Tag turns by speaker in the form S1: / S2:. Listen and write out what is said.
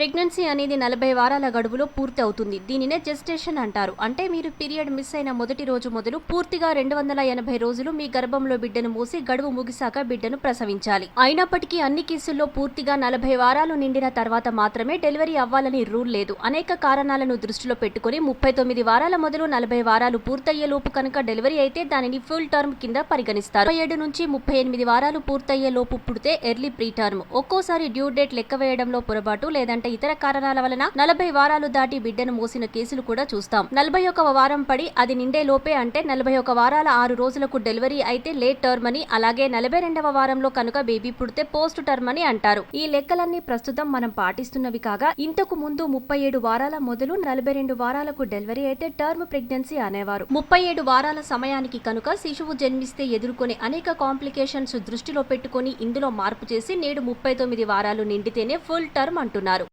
S1: Pregnancy అనేది నలభై వారాల గడువులో పూర్తి అవుతుంది. దీనినే జెస్టేషన్ అంటారు. అంటే మీరు పీరియడ్ మిస్ అయిన మొదటి రోజు మొదలు పూర్తిగా రెండు వందల ఎనభై రోజులు మీ గర్భంలో బిడ్డను మూసి గడువు ముగిశాక బిడ్డను ప్రసవించాలి. అయినప్పటికీ అన్ని కేసుల్లో పూర్తిగా నలభై వారాలు నిండిన తర్వాత మాత్రమే డెలివరీ అవ్వాలని రూల్ లేదు. అనేక కారణాలను దృష్టిలో పెట్టుకుని ముప్పై తొమ్మిది వారాల మొదలు నలభై వారాలు పూర్తయ్యేలోపు కనుక డెలివరీ అయితే దానిని ఫుల్ టర్మ్ కింద పరిగణిస్తారు. ఏడు నుంచి ముప్పై ఎనిమిది వారాలు పూర్తయ్యే లోపు పుడితే ఎర్లీ ప్రీ టర్మ్. ఒక్కోసారి డ్యూ డేట్ లెక్క వేయడంలో పొరపాటు లేదంటే ఇతర కారణాల వలన నలభై వారాలు దాటి బిడ్డను మోసిన కేసులు కూడా చూస్తాం. నలభై ఒక వారం పడి అది నిండే లోపే అంటే నలభై ఒక వారాల ఆరు రోజులకు డెలివరీ అయితే లేట్ టర్మ్ అని అలాగే నలభై రెండవ వారంలో కనుక బేబీ పుడితే పోస్ట్ టర్మ్ అని అంటారు. ఈ లెక్కలన్నీ ప్రస్తుతం మనం పాటిస్తున్నవి కాగా ఇంతకు ముందు ముప్పై ఏడు వారాల మొదలు నలభై రెండు వారాలకు డెలివరీ అయితే టర్మ్ ప్రెగ్నెన్సీ అనేవారు. ముప్పై ఏడు వారాల సమయానికి కనుక శిశువు జన్మిస్తే ఎదుర్కొనే అనేక కాంప్లికేషన్స్ దృష్టిలో పెట్టుకొని ఇందులో మార్పు చేసి నేడు ముప్పై తొమ్మిది వారాలు నిండితేనే ఫుల్ టర్మ్ అంటున్నారు.